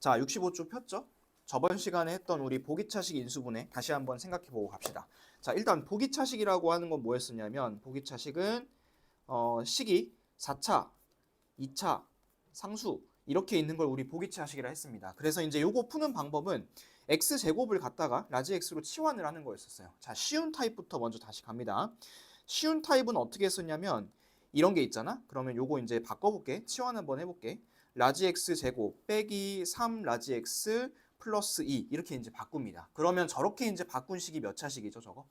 자, 65조 폈죠? 저번 시간에 했던 우리 보기차식 인수분해 다시 한번 생각해 보고 갑시다. 자, 일단 보기차식이라고 하는 건 뭐였었냐면 보기차식은 어, 식이 4차, 2차, 상수 이렇게 있는 걸 우리 보기차식이라 했습니다. 그래서 이제 요거 푸는 방법은 x 제곱을 갖다가 라지 x로 치환을 하는 거였었어요. 자, 쉬운 타입부터 먼저 다시 갑니다. 쉬운 타입은 어떻게 했었냐면 이런 게 있잖아. 그러면 요거 이제 바꿔볼게. 치환 한번 해볼게. 라지 x 제곱 빼기 3 라지 x 플러스 2 이렇게 이제 바꿉니다. 그러면 저렇게 이제 바꾼 식이 몇 차식이죠, 저거?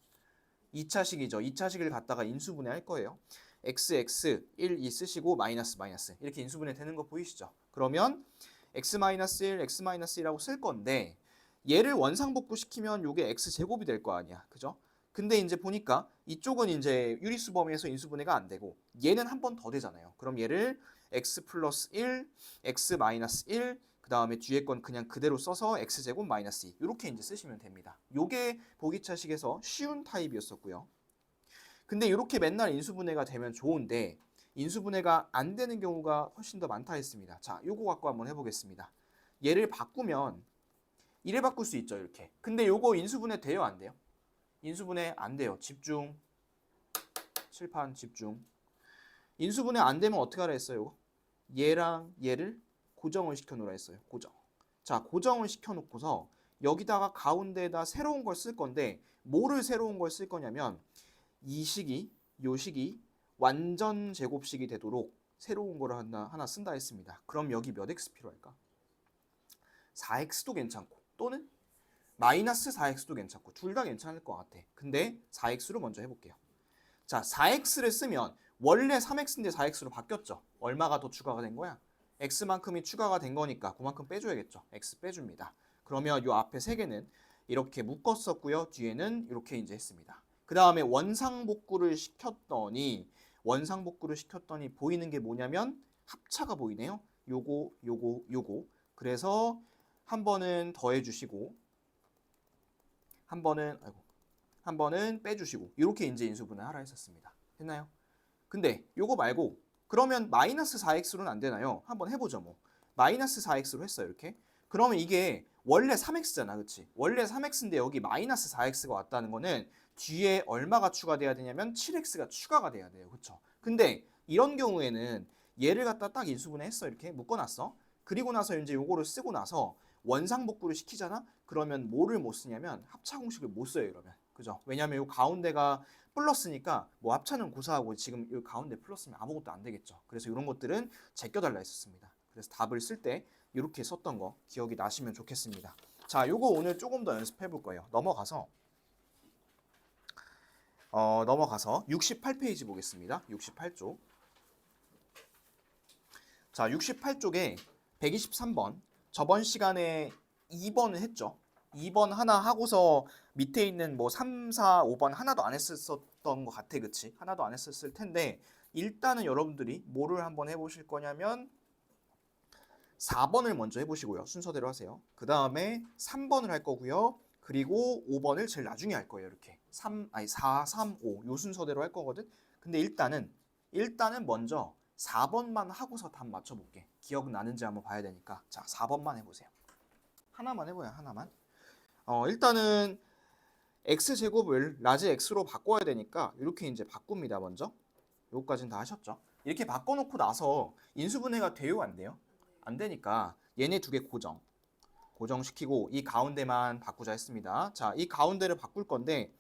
2차식이죠. 2차식을 갖다가 인수분해 할 거예요. x x 1 2 쓰시고 마이너스 마이너스 이렇게 인수분해 되는 거 보이시죠? 그러면 x 마이너스 1 x 마이너스 1이라고 쓸 건데 얘를 원상복구 시키면 요게 x 제곱이 될 거 아니야. 그죠? 근데 이제 보니까 이쪽은 이제 유리수 범위에서 인수분해가 안 되고 얘는 한 번 더 되잖아요. 그럼 얘를 x 플러스 1, x 마이너스 1, 그 다음에 뒤에 건 그냥 그대로 써서 x 제곱 마이너스 2 이렇게 이제 쓰시면 됩니다. 요게 보기차식에서 쉬운 타입이었었고요. 근데 이렇게 맨날 인수분해가 되면 좋은데 인수분해가 안 되는 경우가 훨씬 더 많다 했습니다. 자, 요거 갖고 한번 해보겠습니다. 얘를 바꾸면 이래 바꿀 수 있죠, 이렇게. 근데 요거 인수분해 돼요, 안 돼요? 인수분해 안 돼요. 집중. 칠판 집중. 인수분해 안 되면 어떻게 하라 했어요? 얘랑 얘를 고정을 시켜놓으라 했어요. 고정. 자, 고정을 시켜놓고서 여기다가 가운데에다 새로운 걸 쓸 건데 뭐를 새로운 걸 쓸 거냐면 이 식이 요 식이 완전 제곱식이 되도록 새로운 거를 하나, 하나 쓴다 했습니다. 그럼 여기 몇 x 필요할까? 4x도 괜찮고 또는 마이너스 4x도 괜찮고 둘 다 괜찮을 것 같아. 근데 4x로 먼저 해볼게요. 자, 4x를 쓰면 원래 3x인데 4x로 바뀌었죠. 얼마가 더 추가가 된 거야? x만큼이 추가가 된 거니까 그만큼 빼줘야겠죠. x 빼줍니다. 그러면 요 앞에 세 개는 이렇게 묶었었고요. 뒤에는 이렇게 이제 했습니다. 그 다음에 원상복구를 시켰더니 원상복구를 시켰더니 보이는 게 뭐냐면 합차가 보이네요. 요거 요거 요거 그래서 한 번은 더해 주시고 한 번은 아이고 한 번은 빼 주시고 이렇게 이제 인수분해 하라 했었습니다. 됐나요? 근데 요거 말고 그러면 마이너스 4x로는 안 되나요? 한번 해보죠 뭐 마이너스 4x로 했어요 이렇게 그러면 이게 원래 3x잖아 그치? 원래 3x인데 여기 마이너스 4x가 왔다는 거는 뒤에 얼마가 추가돼야 되냐면 7x가 추가가 돼야 돼요 그쵸? 근데 이런 경우에는 얘를 갖다 딱 인수분해 했어 이렇게 묶어놨어 그리고 나서 이제 요거를 쓰고 나서 원상복구를 시키잖아 그러면 뭐를 못 쓰냐면 합차 공식을 못 써요 그러면 그죠? 왜냐면 요 가운데가 플러스니까 뭐 합차는 고사하고 지금 요 가운데 플러스면 아무것도 안 되겠죠 그래서 이런 것들은 제껴달라 했었습니다 그래서 답을 쓸 때 이렇게 썼던 거 기억이 나시면 좋겠습니다. 자, 요거 오늘 조금 더 연습해 볼 거예요. 넘어가서 어, 넘어가서 68페이지 보겠습니다. 68쪽. 자, 68쪽에 123번. 저번 시간에 2번을 했죠. 2번 하나 하고서 밑에 있는 뭐 3, 4, 5번 하나도 안 했었던 것 같아, 그치? 하나도 안 했었을 텐데 일단은 여러분들이 뭐를 한번 해보실 거냐면 4번을 먼저 해보시고요. 순서대로 하세요. 그 다음에 3번을 할 거고요. 그리고 5번을 제일 나중에 할 거예요. 이렇게 3 아니 4, 3, 5 요 순서대로 할 거거든. 근데 일단은 일단은 먼저 4번만 하고서 답 맞춰볼게. 기억 나는지 한번 봐야 되니까. 자, 4번만 해보세요. 하나만 해봐요. 하나만. 어, 일단은 x 제곱을 라지 x로 바꿔야 되니까 이렇게 이제 바꿉니다. 먼저. 요거까지는 다 하셨죠? 이렇게 바꿔놓고 나서 인수분해가 돼요, 안 돼요? 안 되니까 얘네 두 개 고정. 고정시키고 이 가운데만 바꾸자 했습니다. 자, 이 가운데를 바꿀 건데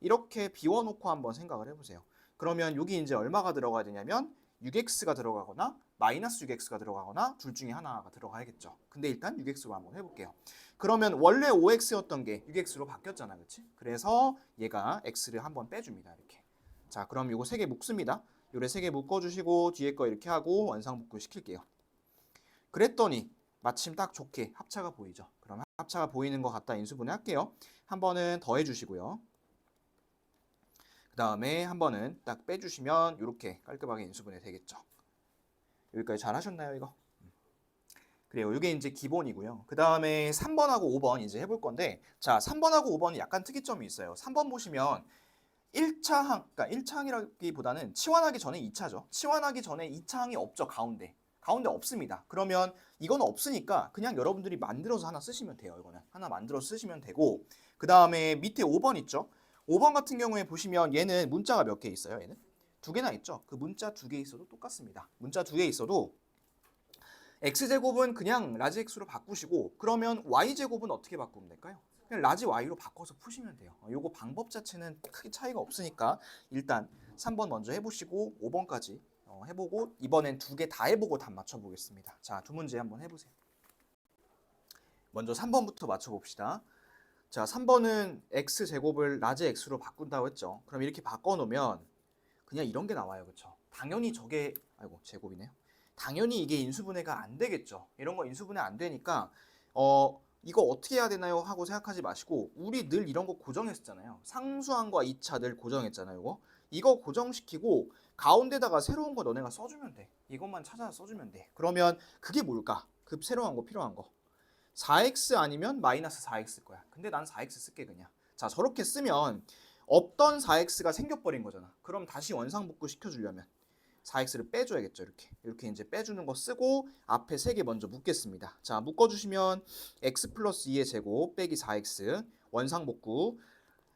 이렇게 비워놓고 한번 생각을 해보세요. 그러면 여기 이제 얼마가 들어가야 되냐면 6x가 들어가거나 마이너스 6x가 들어가거나 둘 중에 하나가 들어가야겠죠. 근데 일단 6x로 한번 해볼게요. 그러면 원래 5x였던 게 6x로 바뀌었잖아, 그렇지? 그래서 얘가 x를 한번 빼줍니다, 이렇게. 자, 그럼 요거 세 개 묶습니다. 요래 세 개 묶어주시고 뒤에 거 이렇게 하고 원상복구 시킬게요. 그랬더니 마침 딱 좋게 합차가 보이죠. 그럼 합차가 보이는 것 같다 인수분해 할게요. 한 번은 더해 주시고요. 그 다음에 한 번은 딱 빼주시면 이렇게 깔끔하게 인수분해 되겠죠. 여기까지 잘 하셨나요, 이거? 음. 그래요. 이게 이제 기본이고요. 그 다음에 3번하고 5번 이제 해볼 건데, 자, 3번하고 5번은 약간 특이점이 있어요. 3번 보시면 1차 항, 그러니까 1차 항이라기보다는 치환하기 전에 2차죠. 치환하기 전에 2차 항이 없죠, 가운데. 가운데 없습니다. 그러면 이건 없으니까 그냥 여러분들이 만들어서 하나 쓰시면 돼요. 이거는 하나 만들어서 쓰시면 되고 그 다음에 밑에 5번 있죠. 5번 같은 경우에 보시면 얘는 문자가 몇 개 있어요. 얘는 두 개나 있죠. 그 문자 두 개 있어도 똑같습니다. 문자 두 개 있어도 x제곱은 그냥 라지 x로 바꾸시고 그러면 y제곱은 어떻게 바꾸면 될까요? 그냥 라지 y로 바꿔서 푸시면 돼요. 어, 요거 방법 자체는 크게 차이가 없으니까 일단 3번 먼저 해보시고 5번까지 어, 해보고 이번엔 두 개 다 해보고 답 맞춰보겠습니다. 자, 두 문제 한번 해보세요. 먼저 3번부터 맞춰봅시다. 자, 3번은 x제곱을 라지 x로 바꾼다고 했죠. 그럼 이렇게 바꿔놓으면 그냥 이런 게 나와요. 그렇죠? 당연히 저게 아이고 제곱이네요. 당연히 이게 인수분해가 안 되겠죠. 이런 거 인수분해 안 되니까 어 이거 어떻게 해야 되나요? 하고 생각하지 마시고 우리 늘 이런 거 고정했었잖아요. 상수항과 2차 늘 고정했잖아요. 이거 이거 고정시키고 가운데다가 새로운 거 너네가 써주면 돼. 이것만 찾아서 써주면 돼. 그러면 그게 뭘까? 그 새로운 거 필요한 거. 4x 아니면 마이너스 4x 거야. 근데 난 4x 쓸게 그냥. 자 저렇게 쓰면 없던 4x가 생겨버린 거잖아. 그럼 다시 원상복구 시켜주려면 4x를 빼줘야겠죠. 이렇게 이렇게 이제 빼주는 거 쓰고 앞에 세개 먼저 묶겠습니다. 자 묶어주시면 x 플러스 2의 제곱 빼기 4x 원상복구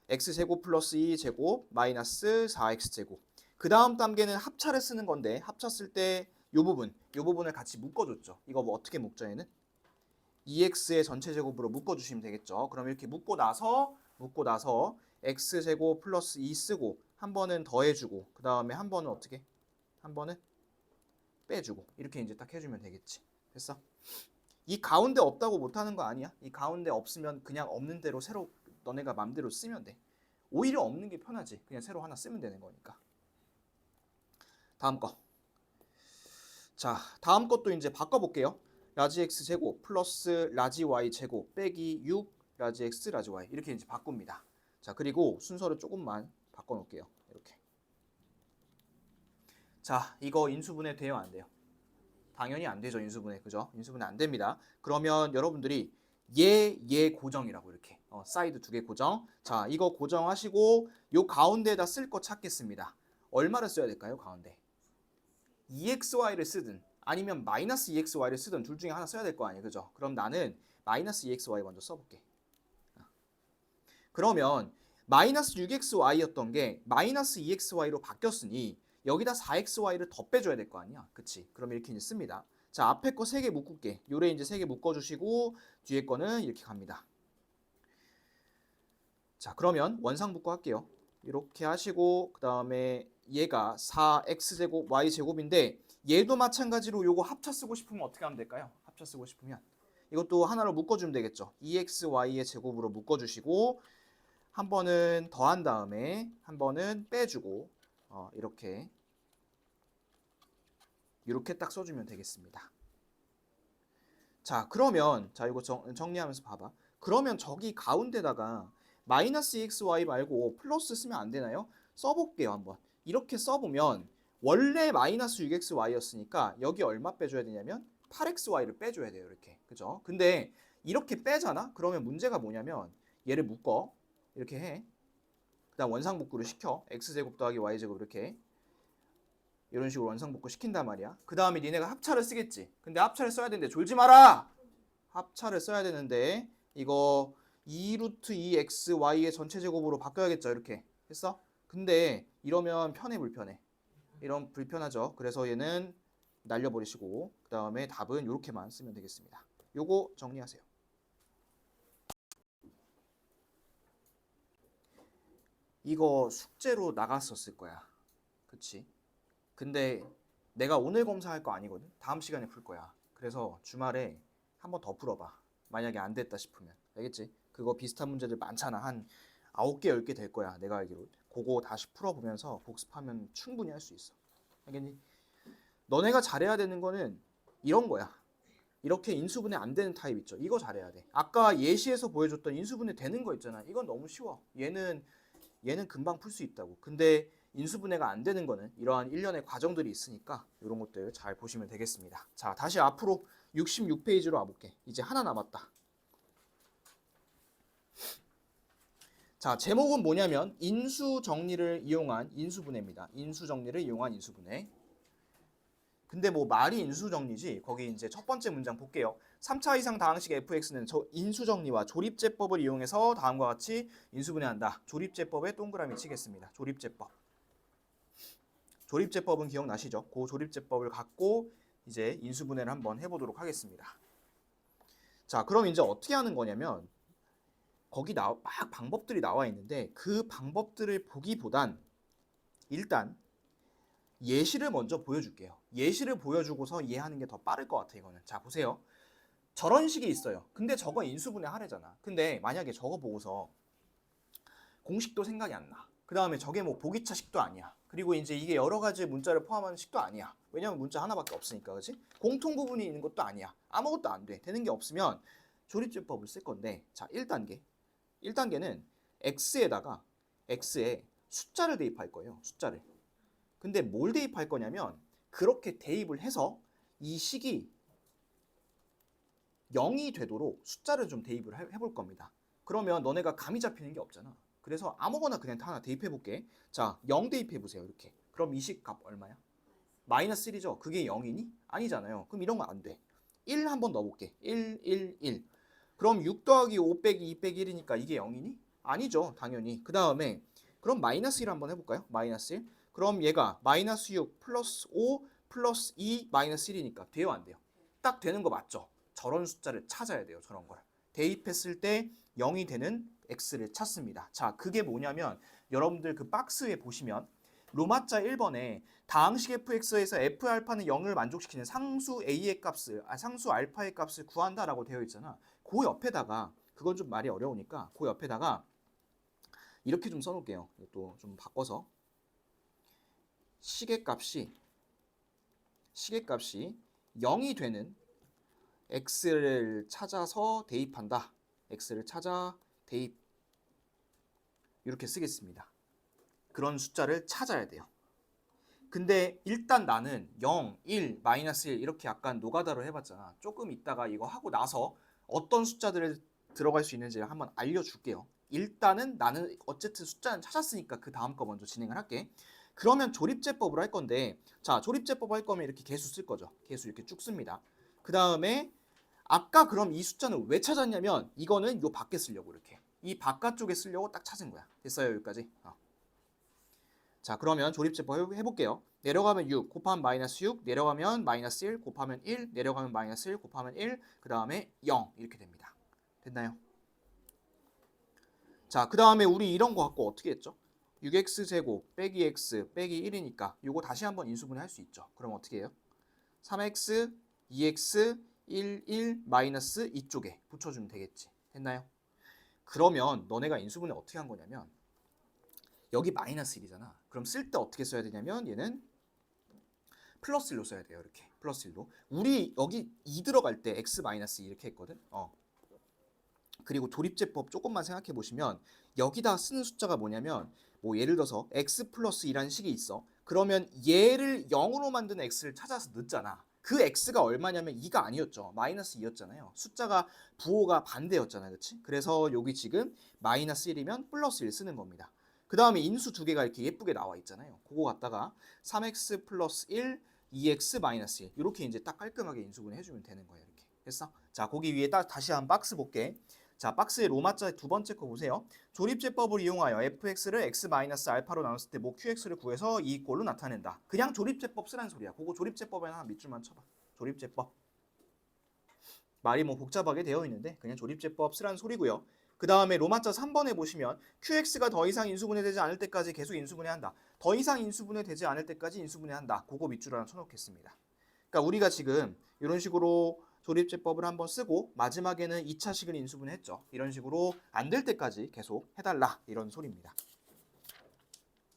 x 제곱 플러스 2 제곱 마이너스 4x 제곱 그 다음 단계는 합차를 쓰는 건데 합차 쓸때요 부분 요 부분을 같이 묶어줬죠. 이거 뭐 어떻게 묶죠 얘는? 2x의 전체 제곱으로 묶어주시면 되겠죠. 그럼 이렇게 묶고 나서 묶고 나서 x 제곱 플러스 2 쓰고 한 번은 더해주고 그 다음에 한 번은 어떻게? 한 번은 빼주고 이렇게 이제 딱 해주면 되겠지. 됐어? 이 가운데 없다고 못하는 거 아니야? 이 가운데 없으면 그냥 없는 대로 새로 너네가 맘대로 쓰면 돼. 오히려 없는 게 편하지. 그냥 새로 하나 쓰면 되는 거니까. 다음 거. 자, 다음 것도 이제 바꿔볼게요. 라지 x 제곱 플러스 라지 y 제곱 빼기 6 라지 x 라지 y 이렇게 이제 바꿉니다. 자, 그리고 순서를 조금만 바꿔 놓을게요. 이렇게. 자, 이거 인수분해 돼요, 안 돼요? 당연히 안 되죠, 인수분해. 그죠? 인수분해 안 됩니다. 그러면 여러분들이 얘, 얘 고정이라고 이렇게. 어, 사이드 두 개 고정. 자, 이거 고정하시고 요 가운데에다 쓸 거 찾겠습니다. 얼마를 써야 될까요, 가운데? EXY를 쓰든 아니면 마이너스 EXY를 쓰든 둘 중에 하나 써야 될 거 아니에요, 그죠? 그럼 나는 마이너스 EXY 먼저 써볼게. 어. 그러면 마이너스 6XY였던 게 마이너스 2XY로 바뀌었으니 여기다 4xy를 더 빼줘야 될 거 아니야. 그치? 그럼 이렇게 이제 씁니다. 자, 앞에 거 3개 묶을게. 요래 이제 3개 묶어주시고 뒤에 거는 이렇게 갑니다. 자, 그러면 원상복구 할게요. 이렇게 하시고 그 다음에 얘가 4x제곱 y제곱인데 얘도 마찬가지로 요거 합차 쓰고 싶으면 어떻게 하면 될까요? 합차 쓰고 싶으면 이것도 하나로 묶어주면 되겠죠. 2xy의 제곱으로 묶어주시고 한 번은 더한 다음에 한 번은 빼주고 어, 이렇게 이렇게 딱 써주면 되겠습니다. 자 그러면 자 이거 정, 정리하면서 봐봐. 그러면 저기 가운데다가 마이너스 xy 말고 플러스 쓰면 안 되나요? 써볼게요 한번. 이렇게 써보면 원래 마이너스 6xy였으니까 여기 얼마 빼줘야 되냐면 8xy를 빼줘야 돼요 이렇게 그죠? 근데 이렇게 빼잖아? 그러면 문제가 뭐냐면 얘를 묶어 이렇게 해. 그다음 원상복구를 시켜 x제곱 더하기 y제곱 이렇게 이런 식으로 원상복구 시킨단 말이야. 그 다음에 니네가 합차를 쓰겠지. 근데 합차를 써야 되는데 졸지 마라. 합차를 써야 되는데 이거 2루트 2x y의 전체 제곱으로 바꿔야겠죠. 이렇게 했어? 근데 이러면 편해 불편해? 이런 불편하죠. 그래서 얘는 날려버리시고 그 다음에 답은 이렇게만 쓰면 되겠습니다. 요거 정리하세요. 이거 숙제로 나갔었을 거야. 그치? 근데 내가 오늘 검사할 거 아니거든? 다음 시간에 풀 거야. 그래서 주말에 한 번 더 풀어봐. 만약에 안 됐다 싶으면. 알겠지? 그거 비슷한 문제들 많잖아. 한 9개, 10개 될 거야. 내가 알기로. 그거 다시 풀어보면서 복습하면 충분히 할 수 있어. 알겠니? 너네가 잘해야 되는 거는 이런 거야. 이렇게 인수분해 안 되는 타입 있죠. 이거 잘해야 돼. 아까 예시에서 보여줬던 인수분해 되는 거 있잖아. 이건 너무 쉬워. 얘는 얘는 금방 풀 수 있다고. 근데 인수분해가 안 되는 거는 이러한 일련의 과정들이 있으니까 이런 것들 잘 보시면 되겠습니다. 자, 다시 앞으로 66페이지로 와볼게. 이제 하나 남았다. 자, 제목은 뭐냐면 인수 정리를 이용한 인수분해입니다. 인수 정리를 이용한 인수분해. 근데 뭐 말이 인수 정리지 거기 이제 첫 번째 문장 볼게요. 3차 이상 다항식 fx는 저 인수정리와 조립제법을 이용해서 다음과 같이 인수분해한다. 조립제법에 동그라미 치겠습니다. 조립제법. 조립제법은 기억나시죠? 그 조립제법을 갖고 이제 인수분해를 한번 해보도록 하겠습니다. 자, 그럼 이제 어떻게 하는 거냐면 거기 나, 막 방법들이 나와 있는데 그 방법들을 보기보단 일단 예시를 먼저 보여줄게요. 예시를 보여주고서 이해하는 게 더 빠를 것 같아 이거는. 자 보세요. 저런 식이 있어요. 근데 저거 인수분해 하래잖아. 근데 만약에 저거 보고서 공식도 생각이 안 나. 그 다음에 저게 뭐 보기차 식도 아니야. 그리고 이제 이게 여러 가지 문자를 포함하는 식도 아니야. 왜냐면 문자 하나밖에 없으니까, 그렇지? 공통 부분이 있는 것도 아니야. 아무것도 안 돼. 되는 게 없으면 조립제법을 쓸 건데, 자 1단계. 1단계는 x에다가 x에 숫자를 대입할 거예요. 숫자를. 근데 뭘 대입할 거냐면 그렇게 대입을 해서 이 식이 0이 되도록 숫자를 좀 대입을 해- 해볼 겁니다. 그러면 너네가 감이 잡히는 게 없잖아. 그래서 아무거나 그냥 다 하나 대입해 볼게. 자, 0 대입해 보세요. 이렇게. 그럼 이식 값 얼마야? 마이너스 1이죠. 그게 0이니? 아니잖아요. 그럼 이런 거 안 돼. 1 한번 넣어 볼게. 1, 1, 1. 그럼 6 더하기 5 빼기 2 빼기 1이니까 이게 0이니? 아니죠. 당연히. 그 다음에 그럼 마이너스 1 한번 해 볼까요? 마이너스 1. 그럼 얘가 마이너스 6 플러스 5 플러스 2 마이너스 1이니까 돼요 안 돼요? 딱 되는 거 맞죠? 저런 숫자를 찾아야 돼요. 저런 걸. 대입했을 때 0이 되는 x를 찾습니다. 자, 그게 뭐냐면 여러분들 그 박스에 보시면 로마자 1번에 다항식 fx에서 f알파는 0을 만족시키는 상수 a의 값을 아, 상수 알파의 값을 구한다라고 되어 있잖아. 그 옆에다가 그건 좀 말이 어려우니까 그 옆에다가 이렇게 좀 써놓을게요. 또 좀 바꿔서 시계값이 시계값이 0이 되는 x를 찾아서 대입한다. x를 찾아 대입 이렇게 쓰겠습니다. 그런 숫자를 찾아야 돼요. 근데 일단 나는 0, 1, 마이너스 1 이렇게 약간 노가다로 해봤잖아. 조금 있다가 이거 하고 나서 어떤 숫자들을 들어갈 수 있는지를 한번 알려줄게요. 일단은 나는 어쨌든 숫자는 찾았으니까 그 다음 거 먼저 진행을 할게. 그러면 조립제법으로 할 건데 자 조립제법 할 거면 이렇게 개수 쓸 거죠. 개수 이렇게 쭉 씁니다. 그 다음에 아까 그럼 이 숫자는 왜 찾았냐면 이거는 요 밖에 쓰려고 이렇게 이 바깥쪽에 쓰려고 딱 찾은 거야. 됐어요 여기까지. 어. 자 그러면 조립제법 해- 해볼게요. 내려가면 6 곱하면 마이너스 6 내려가면 마이너스 1 곱하면 1 내려가면 마이너스 1 곱하면 1 그 다음에 0 이렇게 됩니다. 됐나요? 자 그 다음에 우리 이런 거 갖고 어떻게 했죠? 6x 제곱 빼기 x 빼기 1이니까 요거 다시 한번 인수분해 할 수 있죠. 그럼 어떻게 해요? 3x 2x 1 1 마이너스 이쪽에 붙여주면 되겠지. 됐나요? 그러면 너네가 인수분해 어떻게 한 거냐면 여기 마이너스 1이잖아. 그럼 쓸 때 어떻게 써야 되냐면 얘는 플러스 1로 써야 돼요. 이렇게 플러스 1로. 우리 여기 2 들어갈 때 x 마이너스 2 이렇게 했거든. 어. 그리고 조립제법 조금만 생각해 보시면 여기다 쓰는 숫자가 뭐냐면 뭐 예를 들어서 x 플러스 2라는 식이 있어. 그러면 얘를 0으로 만드는 x를 찾아서 넣잖아. 그 x가 얼마냐면 2가 아니었죠. 마이너스 2였잖아요. 숫자가 부호가 반대였잖아요. 그렇지? 그래서 여기 지금 마이너스 1이면 플러스 1 쓰는 겁니다. 그 다음에 인수 두 개가 이렇게 예쁘게 나와 있잖아요. 그거 갖다가 3x 플러스 1, 2x 마이너스 1 이렇게 이제 딱 깔끔하게 인수분해 해주면 되는 거예요. 이렇게 됐어? 자 거기 위에 딱 다시 한 박스 볼게. 자 박스의 로마자 두 번째 거 보세요. 조립제법을 이용하여 fx를 x 마이너스 알파로 나눴을 때모 qx를 구해서 이 꼴로 나타낸다. 그냥 조립제법 쓰라는 소리야. 그거 조립제법에 하나 밑줄만 쳐봐. 조립제법. 말이 뭐 복잡하게 되어 있는데 그냥 조립제법 쓰라는 소리고요. 그 다음에 로마자 3번에 보시면 QX가 더 이상 인수분해되지 않을 때까지 계속 인수분해한다. 더 이상 인수분해되지 않을 때까지 인수분해한다. 그거 밑줄 하나 쳐놓겠습니다. 그러니까 우리가 지금 이런 식으로 조립제법을 한번 쓰고 마지막에는 2차 식을 인수분해 했죠. 이런 식으로 안 될 때까지 계속 해달라 이런 소리입니다.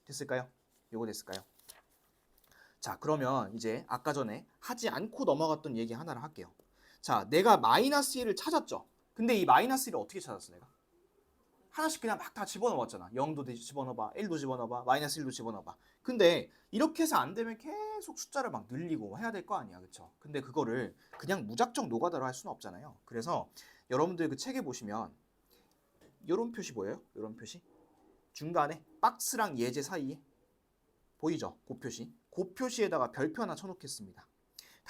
됐을까요? 요거 됐을까요? 자 그러면 이제 아까 전에 하지 않고 넘어갔던 얘기 하나를 할게요. 자 내가 마이너스 1을 찾았죠. 근데 이 마이너스 1을 어떻게 찾았어 내가? 하나씩 그냥 막 다 집어넣었잖아. 0도 대- 집어넣어봐, 1도 집어넣어봐, 마이너스 1도 집어넣어봐. 근데 이렇게 해서 안 되면 계속 숫자를 막 늘리고 해야 될 거 아니야, 그렇죠? 근데 그거를 그냥 무작정 노가다로 할 수는 없잖아요. 그래서 여러분들 그 책에 보시면 이런 표시 보여요? 이런 표시 중간에 박스랑 예제 사이에 보이죠? 그 표시. 그 표시에다가 별표 하나 쳐놓겠습니다.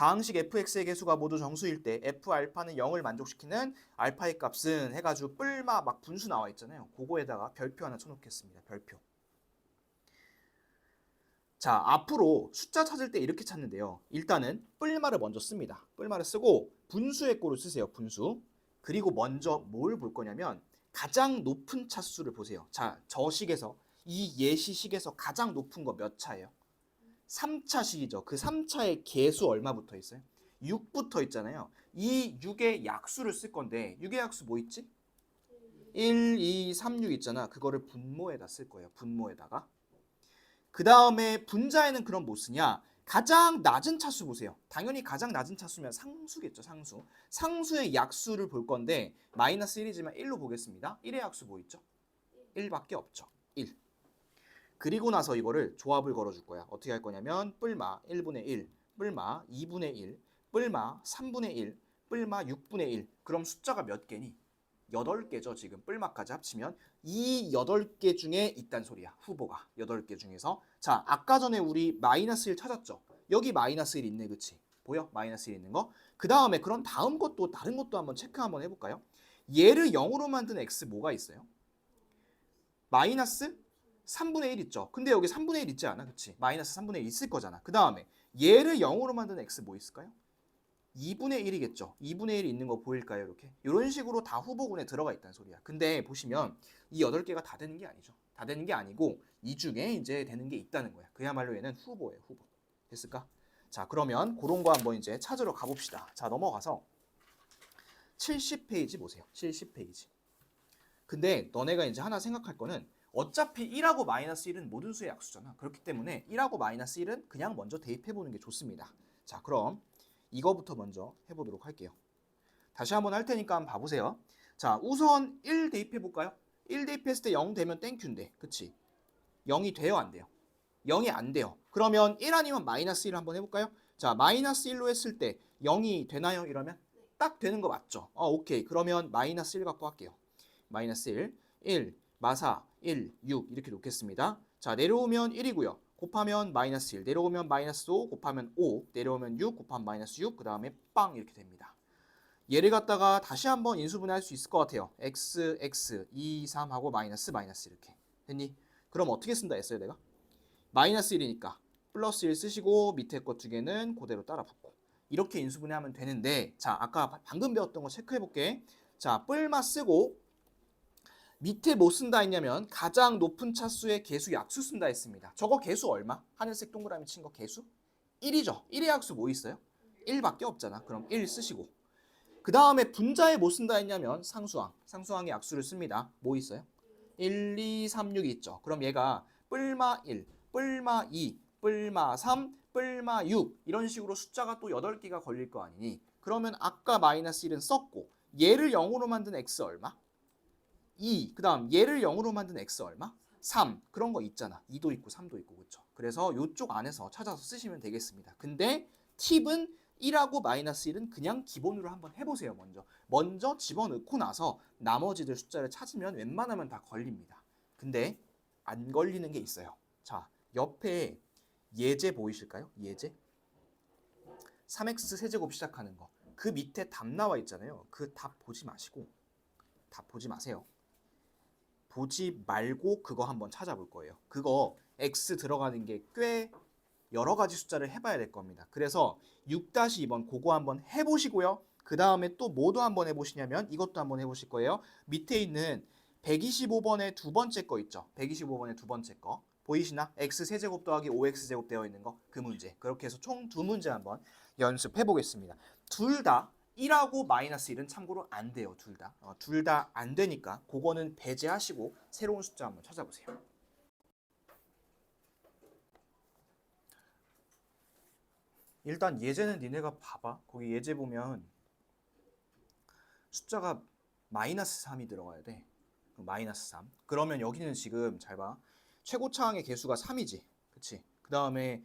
다항식 fx의 개수가 모두 정수일 때 f 알파는 0을 만족시키는 알파의 값은 해가지고 뿔마 막 분수 나와 있잖아요. 그거에다가 별표 하나 쳐놓겠습니다. 별표. 자 앞으로 숫자 찾을 때 이렇게 찾는데요. 일단은 뿔마를 먼저 씁니다. 뿔마를 쓰고 분수의 꼴을 쓰세요. 분수. 그리고 먼저 뭘 볼 거냐면 가장 높은 차수를 보세요. 자, 저 식에서 이 예시식에서 가장 높은 거 몇 차예요? 3차 식이죠. 그 3차의 개수 얼마 붙어 있어요? 6 붙어 있잖아요. 이 6의 약수를 쓸 건데 6의 약수 뭐 있지? 1, 2, 3, 6 있잖아. 그거를 분모에다 쓸 거예요. 분모에다가. 그 다음에 분자에는 그럼 뭐 쓰냐? 가장 낮은 차수 보세요. 당연히 가장 낮은 차수면 상수겠죠, 상수. 상수의 약수를 볼 건데 마이너스 1이지만 1로 보겠습니다. 1의 약수 뭐 있죠? 1밖에 없죠. 1. 그리고 나서 이거를 조합을 걸어줄 거야. 어떻게 할 거냐면 뿔마 1분의 1, 뿔마 2분의 1, 뿔마 3분의 1, 뿔마 6분의 1. 그럼 숫자가 몇 개니? 8개죠. 지금 뿔마까지 합치면 이 8개 중에 있단 소리야. 후보가 8개 중에서 자, 아까 전에 우리 마이너스 1 찾았죠. 여기 마이너스 1 있네. 그치? 보여? 마이너스 1 있는 거. 그 다음에 그럼 다음 것도 다른 것도 한번 체크 한번 해볼까요? 얘를 0으로 만든 x 뭐가 있어요? 마이너스 3분의 1 있죠. 근데 여기 3분의 1 있지 않아? 그치? 마이너스 3분의 1 있을 거잖아. 그 다음에 얘를 0으로 만든 x 뭐 있을까요? 2분의 1이겠죠. 2분의 1이 있는 거 보일까요? 이렇게. 이런 식으로 다 후보군에 들어가 있다는 소리야. 근데 보시면 이 8개가 다 되는 게 아니죠. 다 되는 게 아니고 이 중에 이제 되는 게 있다는 거야. 그야말로 얘는 후보예요. 후보. 됐을까? 자, 그러면 그런 거 한번 이제 찾으러 가봅시다. 자, 넘어가서 70페이지 보세요. 70페이지. 근데 너네가 이제 하나 생각할 거는 어차피 1하고 마이너스 1은 모든 수의 약수잖아. 그렇기 때문에 1하고 마이너스 1은 그냥 먼저 대입해 보는 게 좋습니다. 자, 그럼 이거부터 먼저 해보도록 할게요. 다시 한번 할 테니까 한번 봐보세요. 자, 우선 1 대입해 볼까요? 1 대입했을 때 0 되면 땡큐인데, 그치? 0이 돼요, 안 돼요? 0이 안 돼요. 그러면 1 아니면 마이너스 1 한번 해볼까요? 자, 마이너스 1로 했을 때 0이 되나요? 이러면 딱 되는 거 맞죠? 어, 오케이. 그러면 마이너스 1 갖고 할게요. 마이너스 1, 1, 마사, 1, 6 이렇게 놓겠습니다. 자, 내려오면 1이고요. 곱하면 마이너스 1, 내려오면 마이너스 5, 곱하면 5, 내려오면 6, 곱하면 마이너스 6, 그 다음에 빵 이렇게 됩니다. 얘를 갖다가 다시 한번 인수분해 할 수 있을 것 같아요. x, x, 2, 3 하고 마이너스, 마이너스 이렇게. 됐니? 그럼 어떻게 쓴다 했어요, 내가? 마이너스 1이니까 플러스 1 쓰시고 밑에 것 두 개는 그대로 따라 붙고 이렇게 인수분해하면 되는데 자, 아까 방금 배웠던 거 체크해 볼게. 자, 뿔마 쓰고 밑에 뭐 쓴다 했냐면 가장 높은 차수의 개수 약수 쓴다 했습니다. 저거 개수 얼마? 하늘색 동그라미 친 거 개수? 1이죠. 1의 약수 뭐 있어요? 1밖에 없잖아. 그럼 1 쓰시고. 그 다음에 분자에 뭐 쓴다 했냐면 상수항. 상수항의 약수를 씁니다. 뭐 있어요? 1, 2, 3, 6이 있죠. 그럼 얘가 뿔마 1, 뿔마 2, 뿔마 3, 뿔마 6 이런 식으로 숫자가 또 8개가 걸릴 거 아니니 그러면 아까 마이너스 1은 썼고 얘를 0으로 만든 x 얼마? 2. 그 다음 얘를 0으로 만든 x 얼마? 3. 그런 거 있잖아. 2도 있고 3도 있고 그렇죠. 그래서 이쪽 안에서 찾아서 쓰시면 되겠습니다. 근데 팁은 1하고 마이너스 1은 그냥 기본으로 한번 해보세요. 먼저. 먼저 집어넣고 나서 나머지들 숫자를 찾으면 웬만하면 다 걸립니다. 근데 안 걸리는 게 있어요. 자, 옆에 예제 보이실까요? 예제? 3x 세제곱 시작하는 거. 그 밑에 답 나와 있잖아요. 그 답 보지 마시고 답 보지 마세요. 보지 말고 그거 한번 찾아볼 거예요. 그거 x 들어가는 게 꽤 여러 가지 숫자를 해봐야 될 겁니다. 그래서 6-2번 그거 한번 해보시고요. 그 다음에 또 뭐도 한번 해보시냐면 이것도 한번 해보실 거예요. 밑에 있는 125번의 두 번째 거 있죠. 125번의 두 번째 거. 보이시나? x 세제곱 더하기 5x 제곱 되어 있는 거 그 문제. 그렇게 해서 총 두 문제 한번 연습해 보겠습니다. 둘 다 1하고 마이너스 1은 참고로 안 돼요. 둘 다. 어, 둘다 안 되니까 그거는 배제하시고 새로운 숫자 한번 찾아보세요. 일단 예제는 니네가 봐봐. 거기 예제 보면 숫자가 마이너스 3이 들어가야 돼. 마이너스 3. 그러면 여기는 지금 잘 봐. 최고차항의 개수가 3이지. 그치? 그 다음에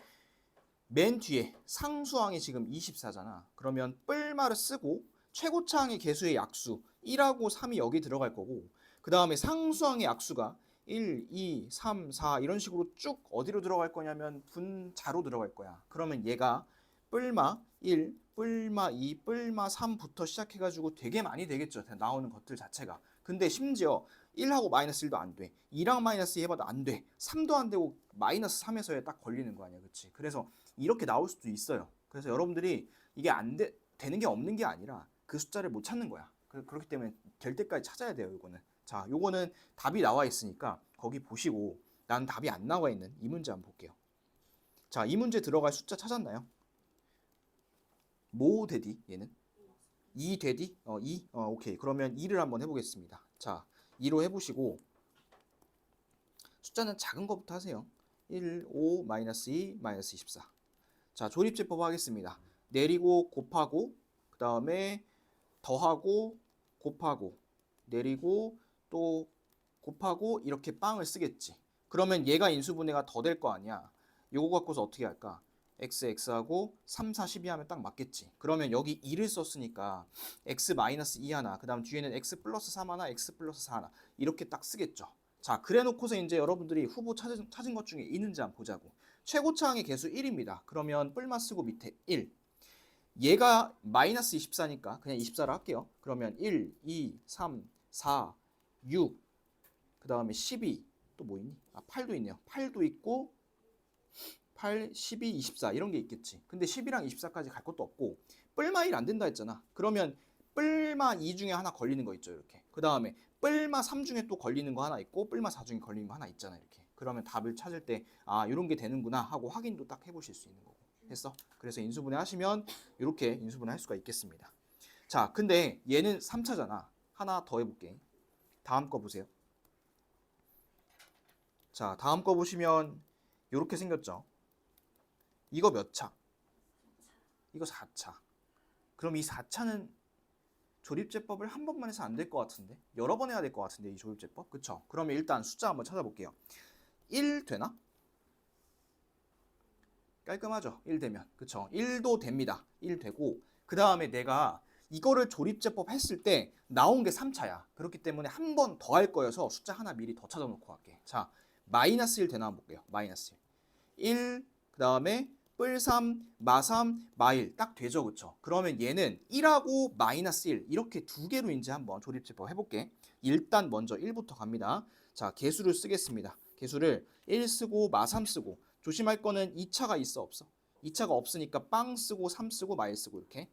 맨 뒤에 상수항이 지금 24잖아. 그러면 뿔마를 쓰고 최고차항의 개수의 약수 1하고 3이 여기 들어갈 거고 그 다음에 상수항의 약수가 1, 2, 3, 4 이런 식으로 쭉 어디로 들어갈 거냐면 분자로 들어갈 거야. 그러면 얘가 뿔마 1, 뿔마 2, 뿔마 3부터 시작해가지고 되게 많이 되겠죠. 나오는 것들 자체가. 근데 심지어 1하고 마이너스 1도 안 돼. 2랑 마이너스 2 해봐도 안 돼. 3도 안 되고 마이너스 3에서에 딱 걸리는 거 아니야. 그치? 그래서 이렇게 나올 수도 있어요. 그래서 여러분들이 이게 안 돼, 되는 게 없는 게 아니라 그 숫자를 못 찾는 거야. 그, 그렇기 때문에 될 때까지 찾아야 돼요. 이거는. 자, 요거는 답이 나와 있으니까 거기 보시고 난 답이 안 나와 있는 이 문제 한번 볼게요. 자, 이 문제 들어갈 숫자 찾았나요? 뭐 되디? 얘는? 2 되디? 어, 2? 어, 오케이. 그러면 2를 한번 해 보겠습니다. 자, 2로 해 보시고 숫자는 작은 것부터 하세요. 1, 5, 마이너스 2, 마이너스 24. 자, 조립제법 하겠습니다. 내리고 곱하고 그 다음에 더하고 곱하고 내리고 또 곱하고 이렇게 빵을 쓰겠지. 그러면 얘가 인수분해가 더 될 거 아니야. 요거 갖고서 어떻게 할까? x, x하고 3, 4, 12 하면 딱 맞겠지. 그러면 여기 2를 썼으니까 x 마이너스 2 하나, 그 다음 뒤에는 x 플러스 3 하나, x 플러스 4 하나 이렇게 딱 쓰겠죠. 자, 그래 놓고서 이제 여러분들이 후보 찾은, 찾은 것 중에 있는지 한번 보자고. 최고차항의 개수 1입니다. 그러면 뿔마 쓰고 밑에 1. 얘가 마이너스 24니까 그냥 24로 할게요. 그러면 1, 2, 3, 4, 6, 그 다음에 12, 또 뭐 있니? 아, 8도 있네요. 8도 있고, 8, 12, 24 이런 게 있겠지. 근데 10이랑 24까지 갈 것도 없고, 뿔마 1 안 된다 했잖아. 그러면 뿔마 2 중에 하나 걸리는 거 있죠, 이렇게. 그 다음에 뿔마 3 중에 또 걸리는 거 하나 있고, 뿔마 4 중에 걸리는 거 하나 있잖아, 이렇게. 그러면 답을 찾을 때, 아, 이런 게 되는구나 하고 확인도 딱 해보실 수 있는 거고. 했어? 그래서 인수분해 하시면 이렇게 인수분해 할 수가 있겠습니다. 자, 근데 얘는 3차잖아. 하나 더 해볼게. 다음 거 보세요. 자, 다음 거 보시면 이렇게 생겼죠. 이거 몇 차? 이거 4차. 그럼 이 4차는 조립제법을 한 번만 해서 안 될 것 같은데? 여러 번 해야 될 것 같은데, 이 조립제법? 그쵸? 그러면 일단 숫자 한번 찾아볼게요. 1 되나? 깔끔하죠? 1 되면. 그쵸? 1도 됩니다. 1 되고, 그 다음에 내가 이거를 조립제법 했을 때 나온 게 3차야. 그렇기 때문에 한 번 더 할 거여서 숫자 하나 미리 더 찾아놓고 갈게. 자, 마이너스 1 되나 한번 볼게요. 마이너스 1. 1, 그 다음에 뿔3, 마3, 마1 딱 되죠. 그쵸? 그러면 얘는 1하고 마이너스 1 이렇게 두 개로 이제 한번 조립제법 해볼게. 일단 먼저 1부터 갑니다. 자, 개수를 쓰겠습니다. 개수를 1 쓰고 마 3 쓰고 조심할 거는 2차가 있어 없어? 2차가 없으니까 빵 쓰고 3 쓰고 마 1 쓰고 이렇게.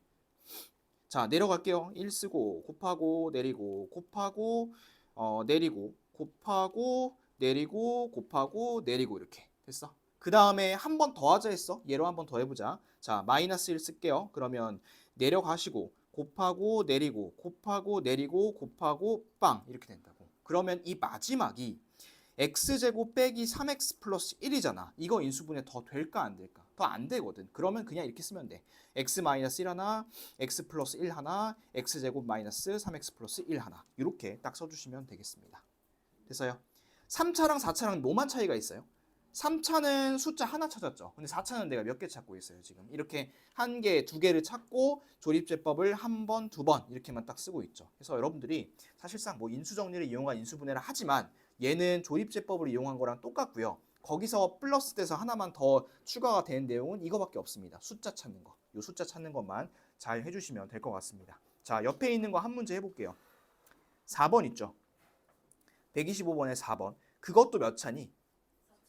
자 내려갈게요. 1 쓰고 곱하고 내리고 곱하고 어, 내리고 곱하고 내리고 곱하고 내리고 이렇게. 됐어? 그 다음에 한 번 더 하자 했어. 얘로 한 번 더 해보자. 자 마이너스 1 쓸게요. 그러면 내려가시고 곱하고 내리고 곱하고 내리고 곱하고 빵 이렇게 된다고. 그러면 이 마지막이 x제곱 빼기 3x 플러스 1이잖아. 이거 인수분해 더 될까 안 될까? 더 안 되거든. 그러면 그냥 이렇게 쓰면 돼. x 마이너스 1 하나, x 플러스 1 하나, x제곱 마이너스 3x 플러스 1 하나. 이렇게 딱 써주시면 되겠습니다. 됐어요? 3차랑 4차랑 뭐만 차이가 있어요? 3차는 숫자 하나 찾았죠. 근데 4차는 내가 몇 개 찾고 있어요, 지금. 이렇게 한 개, 두 개를 찾고 조립제법을 한 번, 두 번 이렇게만 딱 쓰고 있죠. 그래서 여러분들이 사실상 뭐 인수정리를 이용한 인수분해를 하지만 얘는 조립제법을 이용한 거랑 똑같고요. 거기서 플러스 돼서 하나만 더 추가가 된 내용은 이거밖에 없습니다. 숫자 찾는 거. 이 숫자 찾는 것만 잘 해주시면 될 것 같습니다. 자, 옆에 있는 거 한 문제 해볼게요. 4번 있죠. 125번에 4번. 그것도 몇 차니?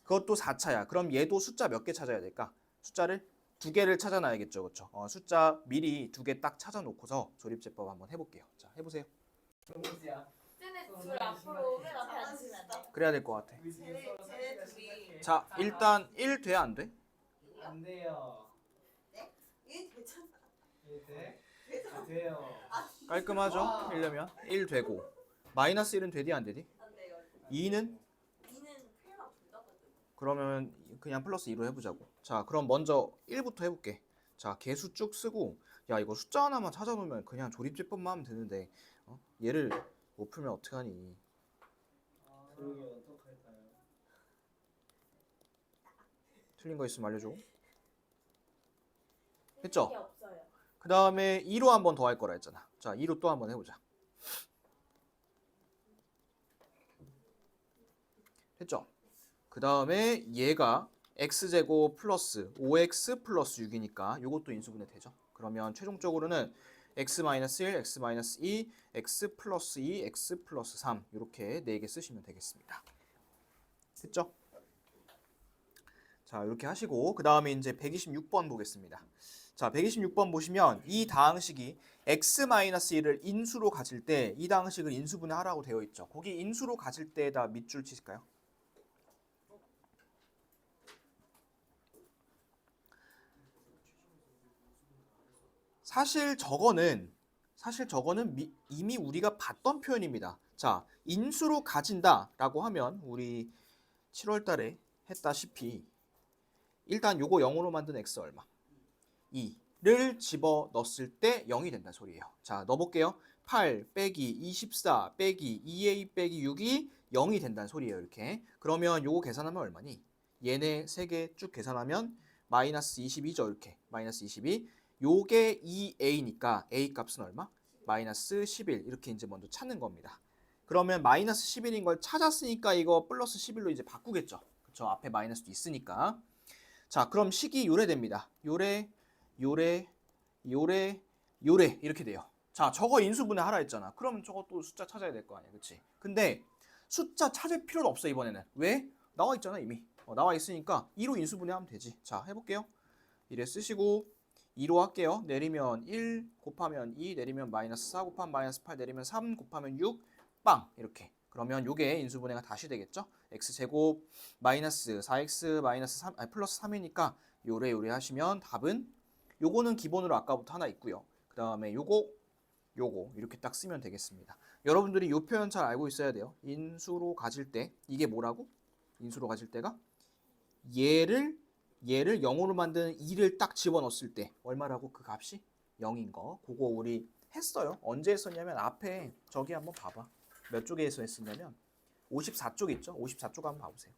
그것도 4차야. 그럼 얘도 숫자 몇 개 찾아야 될까? 숫자를 두 개를 찾아놔야겠죠. 그렇죠? 어, 숫자 미리 두 개 딱 찾아놓고서 조립제법 한번 해볼게요. 자, 해보세요. 쟤네 둘 앞으로 맨 앞에 앉으면 돼. 그래야 될 것 같아. 쟤네 쟤네 둘이 자, 일단 1 돼, 안 돼? 안 돼요. 이게 되잖아. 예, 돼? 아, 돼요. 깔끔하죠? 1려면 1 되고 마이너스 1은 되디 안 되디? 안 돼요. 2는 2는 필요가 불다거든. 그러면 그냥 플러스 2로 해보자고. 자, 그럼 먼저 1부터 해볼게. 자, 개수 쭉 쓰고 야 이거 숫자 하나만 찾아놓으면 그냥 조립제법만 하면 되는데 어? 얘를 못 풀면 어떡하니? 그러게 어떡할까요? 틀린 거 있으면 알려줘. 했죠? 게 없어요. 그 다음에 2로 한 번 더 할 거라 했잖아. 자, 2로 또 한 번 해보자. 했죠? 그 다음에 얘가 x제곱 플러스 5x 플러스 6이니까 이것도 인수분해 되죠. 그러면 최종적으로는 x-1, x-2, x 플러스 2, x 플러스 3 이렇게 4개 쓰시면 되겠습니다. 됐죠? 자 이렇게 하시고 그 다음에 이제 126번 보겠습니다. 자 126번 보시면 이 다항식이 x-1을 인수로 가질 때 이 다항식을 인수분해하라고 되어 있죠. 거기 인수로 가질 때에다 밑줄 치실까요? 사실 저거는 사실 저거는 미- 이미 우리가 봤던 표현입니다. 자, 인수로 가진다라고 하면 우리 7월 달에 했다시피 일단 요거 0으로 만든 x 얼마? 2를 집어 넣었을 때 0이 된다는 소리예요. 자, 넣어 볼게요. 8 빼기 24 빼기 2a 빼기 6이 0이 된다는 소리예요. 이렇게. 그러면 요거 계산하면 얼마니? 얘네 세 개 쭉 계산하면 마이너스 22죠. 이렇게. 마이너스 22. 요게 2a니까 a 값은 얼마? 마이너스 11 이렇게 이제 먼저 찾는 겁니다. 그러면 마이너스 11인 걸 찾았으니까 이거 플러스 11로 이제 바꾸겠죠. 그쵸? 앞에 마이너스도 있으니까. 자, 그럼 식이 요래됩니다. 요래, 요래, 요래, 요래 이렇게 돼요. 자, 저거 인수분해 하라 했잖아. 그러면 저것도 숫자 찾아야 될 거 아니야, 그렇지? 근데 숫자 찾을 필요는 없어 이번에는. 왜? 나와 있잖아 이미. 어, 나와 있으니까 2로 인수분해하면 되지. 자, 해볼게요. 1에 쓰시고 2로 할게요. 내리면 1 곱하면 2 내리면 마이너스 4 곱하면 마이너스 8 내리면 3 곱하면 6 빵 이렇게. 그러면 요게 인수분해가 다시 되겠죠? x제곱 마이너스 4x 마이너스 3 아니 플러스 3이니까 요래 요래 하시면 답은 요거는 기본으로 아까부터 하나 있고요. 그 다음에 요거 요거 이렇게 딱 쓰면 되겠습니다. 여러분들이 요 표현 잘 알고 있어야 돼요. 인수로 가질 때 이게 뭐라고? 인수로 가질 때가 얘를 얘를 0으로 만드는 2를 딱 집어넣었을 때 얼마라고 그 값이 0인 거. 그거 우리 했어요. 언제 했었냐면 앞에 저기 한번 봐봐. 몇 쪽에서 했었냐면 54쪽 있죠? 54쪽 한번 봐보세요.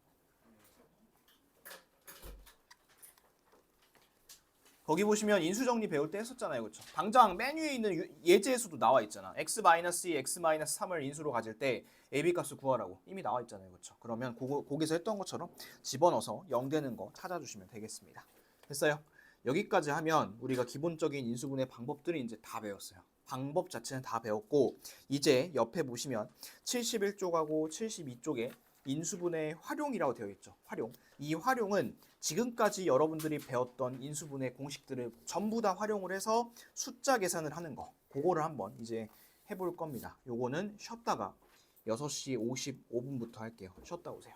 거기 보시면 인수정리 배울 때 했었잖아요. 그렇죠? 당장 맨 위에 있는 유- 예제에서도 나와 있잖아. x-2, x-3을 인수로 가질 때 ab 값을 구하라고 이미 나와 있잖아요. 그렇죠? 그러면 그거, 거기서 했던 것처럼 집어넣어서 0 되는 거 찾아주시면 되겠습니다. 됐어요? 여기까지 하면 우리가 기본적인 인수분해 방법들을 이제 다 배웠어요. 방법 자체는 다 배웠고 이제 옆에 보시면 71쪽하고 72쪽에 인수분해 활용이라고 되어 있죠. 활용. 이 활용은 지금까지 여러분들이 배웠던 인수분해 공식들을 전부 다 활용을 해서 숫자 계산을 하는 거. 그거를 한번 이제 해볼 겁니다. 요거는 쉬었다가 6시 55분부터 할게요. 쉬었다 오세요.